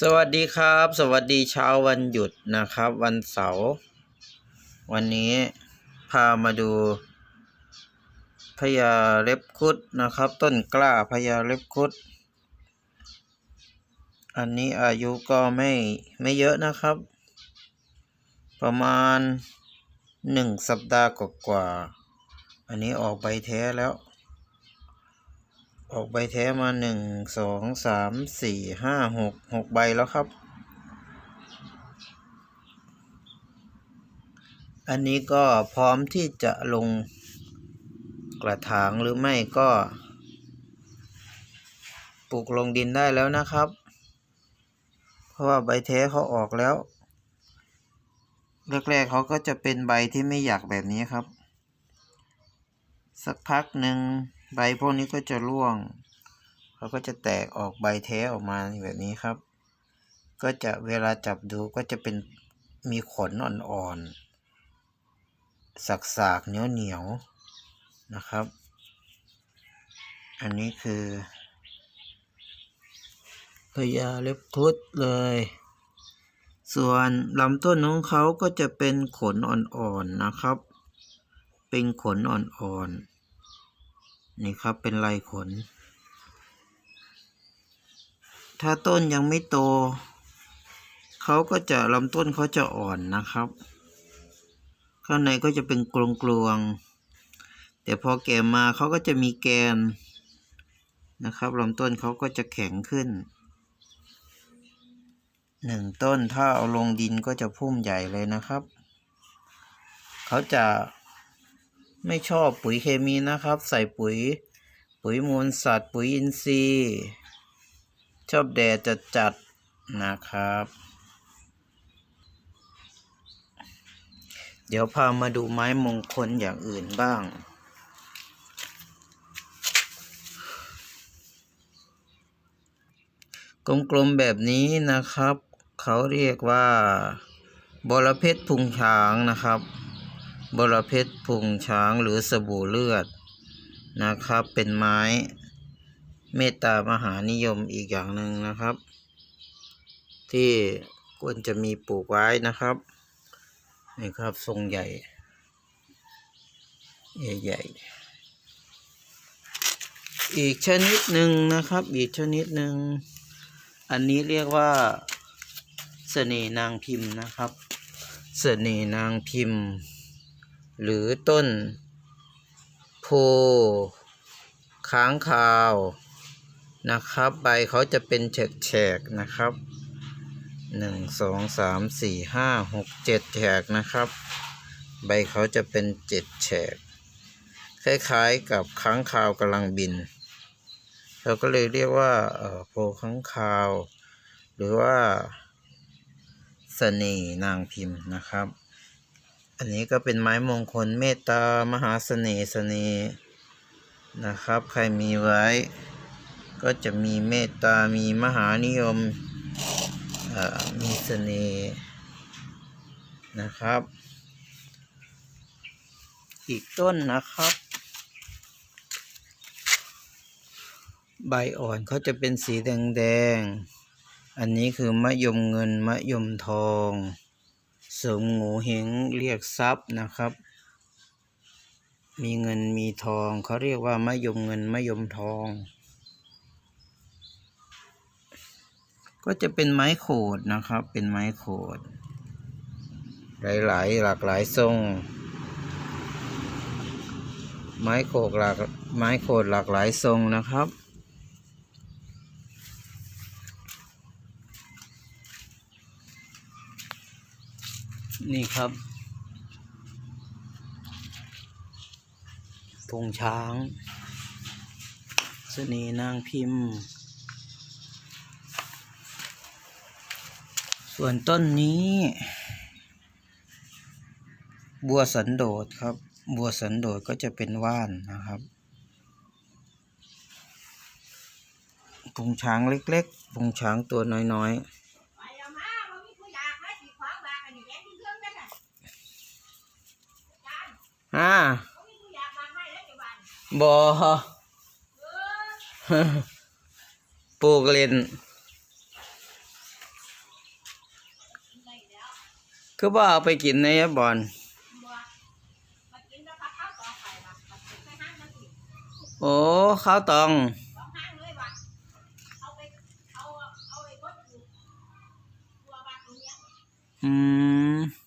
สวัสดีครับ สวัสดีเช้าวันหยุดนะครับ วันเสาร์วันนี้พามาดูพญาเล็บคุดนะครับ ต้นกล้าพญาเล็บคุด อันนี้อายุก็ไม่ไม่เยอะนะครับ ประมาณหนึ่งสัปดาห์กว่าๆอันนี้ออกใบแท้แล้ว ออกใบแท้มาหนึ่งสองสามสี่ห้าหกหกใบแล้วครับ อันนี้ก็พร้อมที่จะลงกระถางหรือไม่ก็ ปลูกลงดินได้แล้วนะครับ เพราะว่าใบแท้เขาออกแล้วแรกๆเขาก็จะเป็นใบที่ไม่อยากแบบนี้ครับ สักพักหนึ่ง ใบพวกนี้ก็จะร่วงเขาก็จะแตกออกใบแท้ออกมาแบบนี้ครับ ก็จะเวลาจับดูก็จะเป็นมีขนอ่อนๆสักๆเหนียวๆนะครับ อันนี้คือพญาเล็บครุดเลย ส่วนลำต้นของเขาก็จะเป็นขนอ่อนๆนะครับ เป็นขนอ่อนๆ นี่ครับเป็นลายขน ถ้าต้นยังไม่โต เขาก็จะลำต้นเขาจะอ่อนนะครับ ข้างในก็จะเป็นกลวง แต่พอแก่มาเขาก็จะมีแกนนะครับลำต้นเขาก็จะแข็งขึ้นหนึ่งต้นถ้าเอาลงดินก็จะพุ่มใหญ่เลยนะครับ เขาจะ ไม่ชอบปุ๋ยเคมีนะครับ ใส่ปุ๋ย ปุ๋ยมูลสัตว์ ปุ๋ยอินทรีย์ ชอบแดดจัดจัดๆนะครับ เดี๋ยวพามาดูไม้มงคลอย่างอื่นบ้างกลมๆแบบนี้นะครับ เขาเรียกว่าบรเพชรพุงช้างนะครับ บรเพชรพุงช้างหรือสบู่เลือดนะครับ เป็นไม้เมตตามหานิยมอีกอย่างหนึ่งนะครับ ที่ควรจะมีปลูกไว้นะครับนี่ครับทรงใหญ่ใหญ่อีกชนิดหนึ่งนะครับ อีกชนิดหนึ่งอันนี้เรียกว่าเสน่นางพิมพ์นะครับ เสน่นางพิมพ์ หรือต้นโพค้างคาวนะครับ ใบเขาจะเป็นแฉกๆนะครับหนึ่งสองสามสี่ห้าหกเจ็ดแฉกนะครับ ใบเขาจะเป็นเจ็ดแฉก คล้ายๆกับค้างคาวกำลังบิน เราก็เลยเรียกว่าเอ่อโพค้างคาว หรือว่าเสน่นางพิมพ์นะครับ อันนี้ก็เป็นไม้มงคลเมตตามหาเสน่ห์เสน่ห์นะครับ ใครมีไว้ ก็จะมีเมตตา มีมหานิยมมีเสน่ห์นะครับ อีกต้นนะครับ ใบอ่อนเขาจะเป็นสีแดงๆ อันนี้คือมะยมเงินมะยมทอง ริมโงูเฮงเรียกทรัพย์นะครับ มีเงินมีทองเขาเรียกว่ามะยมเงินมะยมทอง ก็จะเป็นไม้โขดนะครับ เป็นไม้โขด หลายๆ หลากหลายทรง ไม้โขกหลากไม้โขดหลากหลายทรงนะครับ นี่ครับพงช้างเสน่ห์นางพิมพ์ ส่วนต้นนี้ บัวสันโดษครับ บัวสันโดษก็จะเป็นว่านนะครับพุงช้างเล็กๆพุงช้างตัวน้อยไอ่าบอปลูกเล่นคือว่าเอาไปกินในบอนโอ้ข้าวตองอืม